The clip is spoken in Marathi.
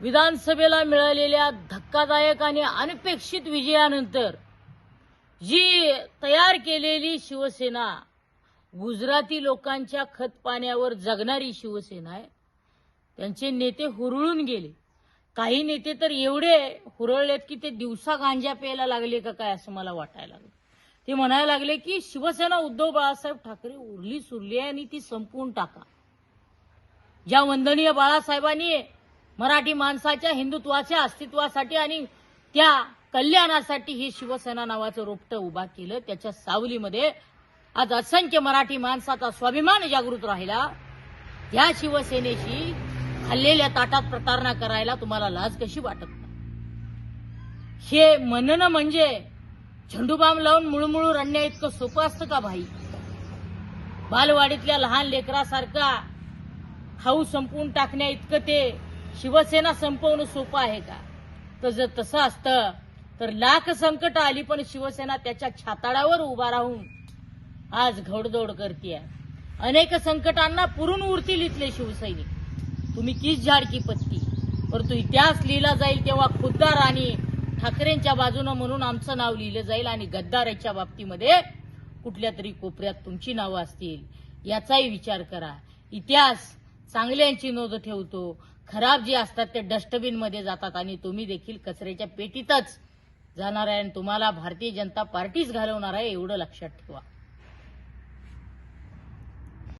विधानसभेला मिळालेल्या धक्कादायक आणि अनपेक्षित विजयानंतर जी तयार केलेली शिवसेना गुजराती लोकांच्या खतपाण्यावर जगणारी शिवसेना आहे त्यांचे नेते हुरळून गेले. काही नेते तर एवढे हुरळलेत की ते दिवसा गांजा प्यायला लागले का काय असं मला वाटायला लागलं. ते म्हणायला लागले की शिवसेना उद्धव बाळासाहेब ठाकरे उरली सुरली आहे आणि ती संपवून टाका. ज्या वंदनीय बाळासाहेबांनी मराठी माणसाच्या हिंदुत्वाच्या अस्तित्वासाठी आणि त्या कल्याणासाठी ही शिवसेना नावाचं रोपटं उभा केलं. त्याच्या सावलीमध्ये आज असंख्य मराठी माणसाचा स्वाभिमान जागृत राहिला. त्या शिवसेनेशी खाल्लेल्या ताटात प्रतारणा करायला तुम्हाला लाज कशी वाटत नाही? हे म्हणणं म्हणजे झेंडूबाम लावून मुळमुळू रडण्या इतकं सोपं असतं का भाई? बालवाडीतल्या लहान लेकरासारखा खाऊ संपवून टाकण्या इतकं ते शिवसेना संपवणं सोपं आहे का? तर जर तसं असतं तर लाख संकट आली पण शिवसेना त्याच्या छाताडावर उभा राहून आज घोडदौड करते अनेक संकटांना पुरून उरतील इथले शिवसैनिक. तुम्ही किस झाडकी पत्ती. परंतु इतिहास लिहिला जाईल तेव्हा खुद्दार आणि ठाकरेंच्या बाजूनं म्हणून आमचं नाव लिहिलं जाईल आणि गद्दाराच्या बाबतीमध्ये कुठल्या तरी कोपऱ्यात तुमची नावं असतील याचाही विचार करा. इतिहास चांगल्यांची नोंद ठेवतो. खराब जे असतात ते डस्टबिनमध्ये जातात आणि तुम्ही देखील कचऱ्याच्या पेटीतच जाणार आहे आणि तुम्हाला भारतीय जनता पार्टीच घालवणार आहे एवढं लक्षात ठेवा.